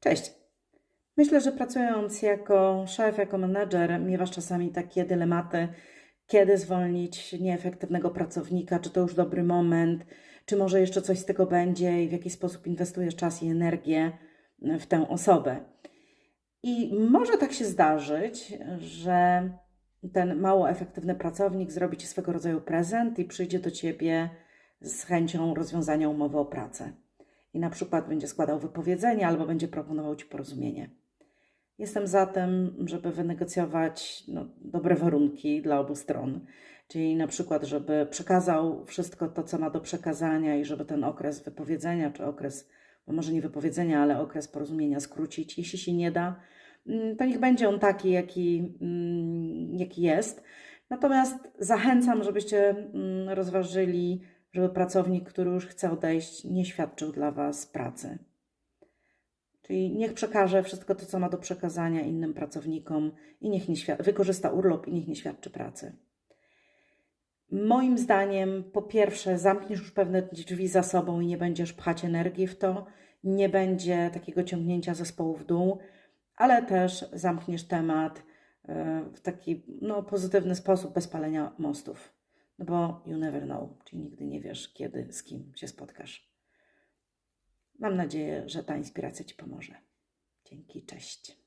Cześć. Myślę, że pracując jako szef, jako menedżer, miewasz czasami takie dylematy, kiedy zwolnić nieefektywnego pracownika, czy to już dobry moment, czy może jeszcze coś z tego będzie i w jaki sposób inwestujesz czas i energię w tę osobę. I może tak się zdarzyć, że ten mało efektywny pracownik zrobi ci swego rodzaju prezent i przyjdzie do ciebie z chęcią rozwiązania umowy o pracę. I na przykład będzie składał wypowiedzenie albo będzie proponował ci porozumienie. Jestem za tym, żeby wynegocjować no, dobre warunki dla obu stron. Czyli na przykład, żeby przekazał wszystko to, co ma do przekazania i żeby ten okres wypowiedzenia, czy okres, no może nie wypowiedzenia, ale okres porozumienia skrócić. Jeśli się nie da, mm, to niech będzie on taki, jaki, mm, jaki jest. Natomiast zachęcam, żebyście mm, rozważyli, żeby pracownik, który już chce odejść, nie świadczył dla Was pracy. Czyli niech przekaże wszystko to, co ma do przekazania innym pracownikom i niech nie wykorzysta urlop i niech nie świadczy pracy. Moim zdaniem, po pierwsze, zamkniesz już pewne drzwi za sobą i nie będziesz pchać energii w to, nie będzie takiego ciągnięcia zespołu w dół, ale też zamkniesz temat e, w taki no, pozytywny sposób, bez palenia mostów. No bo you never know, czyli nigdy nie wiesz, kiedy, z kim się spotkasz. Mam nadzieję, że ta inspiracja Ci pomoże. Dzięki, cześć.